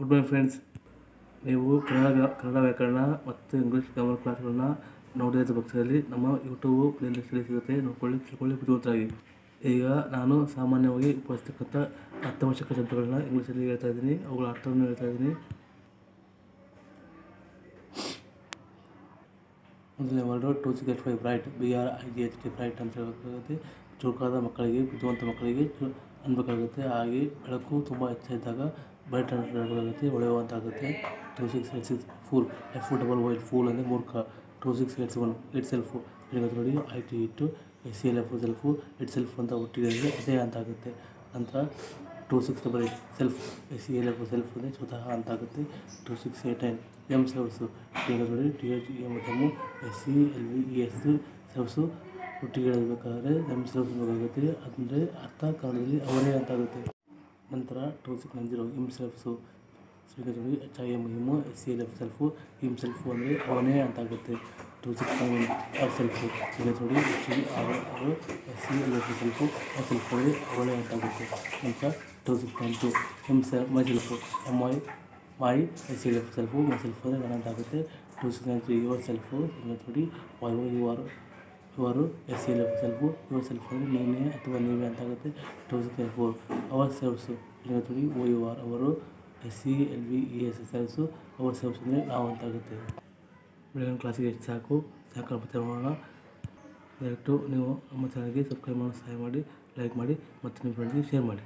Good morning friends ನೀವು ಕನ್ನಡ ಕನ್ನಡ ವ್ಯಾಕರಣ ಮತ್ತು ಇಂಗ್ಲೀಷ್ ಗ್ರಾಮರ್ ಕ್ಲಾಸ್ಗಳನ್ನ ನೋಡಿದ ಪಕ್ಷದಲ್ಲಿ ನಮ್ಮ ಯೂಟ್ಯೂಬ್ ಪ್ಲೇಲಿಸ್ಟಲ್ಲಿ ಸಿಗುತ್ತೆ. ನೋಡ್ಕೊಳ್ಳಿ, ತಿಳ್ಕೊಳ್ಳಿ, ಬುದ್ಧಿವಂತರಾಗಿ. ಈಗ ನಾನು ಸಾಮಾನ್ಯವಾಗಿ ಉಪಯೋಗಿಸ್ತಕ್ಕಂಥ ಅತ್ಯವಶ್ಯಕ ಶಬ್ದಗಳನ್ನ ಇಂಗ್ಲೀಷಲ್ಲಿ ಹೇಳ್ತಾ ಇದ್ದೀನಿ. ಅವುಗಳ ಅರ್ಥವನ್ನು ಹೇಳ್ತಾ ಇದ್ದೀನಿ. ಮೊದಲನೇ word two six five bright B R I G H T bright ಅಂತ ಹೇಳಬೇಕಾಗುತ್ತೆ. ಚುರುಕಾದ ಮಕ್ಕಳಿಗೆ, ಬುದ್ಧಿವಂತ ಮಕ್ಕಳಿಗೆ ಅನ್ಬೇಕಾಗುತ್ತೆ. ಹಾಗೆ ಬೆಳಕು ತುಂಬ ಹೆಚ್ಚಿದ್ದಾಗ ಬ್ರೈಟ್ ಅಂತ ಹೇಳಬೇಕಾಗುತ್ತೆ ಹೊಳೆಯುವಂತಾಗುತ್ತೆ two six eight six fool F double white fool ಅಂದರೆ ಮೂರ್ಖ. Two six eight seven itself ನೋಡಿ I T it S C L F self itself ಅಂತ ಒಟ್ಟಿಗೆ ಅದೇ ಅಂತ ಆಗುತ್ತೆ. ನಂತರ two six double eight self S C L F self ಅಂದರೆ ಸ್ವತಃ ಅಂತಾಗುತ್ತೆ two six eight nine M selves ನೋಡಿ T H M M S C L V E S selves ಒಟ್ಟಿಗೆ ಹೇಳಬೇಕಾದ್ರೆ ಎಂ ಸೆಲ್ಫ್ ಬೇಕಾಗುತ್ತೆ. ಅಂದರೆ ಅರ್ಥ ಕಾಲದಲ್ಲಿ ಅವನೇ ಅಂತ ಆಗುತ್ತೆ. ನಂತರ two six nine zero M ನೋಡಿ H I M M S C L F self himself ಅಂದರೆ ಅವನೇ ಅಂತಾಗುತ್ತೆ two six nine herself ನೋಡಿ H E R R S C L F self herself ಅಂದರೆ ಅವಳೇ ಅಂತಾಗುತ್ತೆ ನಂತರ two six nine two M ಸೆ myself M I my S C F self myself ಅಂದರೆ ನನ್ನ ಅಂತಾಗುತ್ತೆ two six nine three your self ನೋಡಿ Y U R ಇವರು S C L F self yourself ಅಂದರೆ ನೀನೇ ಅಥವಾ ನೀವೇ ಅಂತಾಗುತ್ತೆ two six nine four ourselves ನೋಡಿ ಓ ಯು ಆರ್ ಅವರು S C L V E S S L ourselves ಅಂದರೆ ನಾವು ಅಂತಾಗುತ್ತೆ ಬೆಳಗಿನ ಕ್ಲಾಸಿಗೆ ಎಷ್ಟು ಸಾಕು. ಸಾಕು ಮತ್ತೆ ಮಾಡೋಣ ದಯವಿಟ್ಟು ನೀವು ನಮ್ಮ ಚಾನಲ್ಗೆ ಸಬ್ಸ್ಕ್ರೈಬ್ ಮಾಡೋ ಸಹಾಯ ಮಾಡಿ ಲೈಕ್ ಮಾಡಿ, ಮತ್ತು ನಿಮ್ಮ ಫ್ರೆಂಡ್ಸ್ಗೆ ಶೇರ್ ಮಾಡಿ.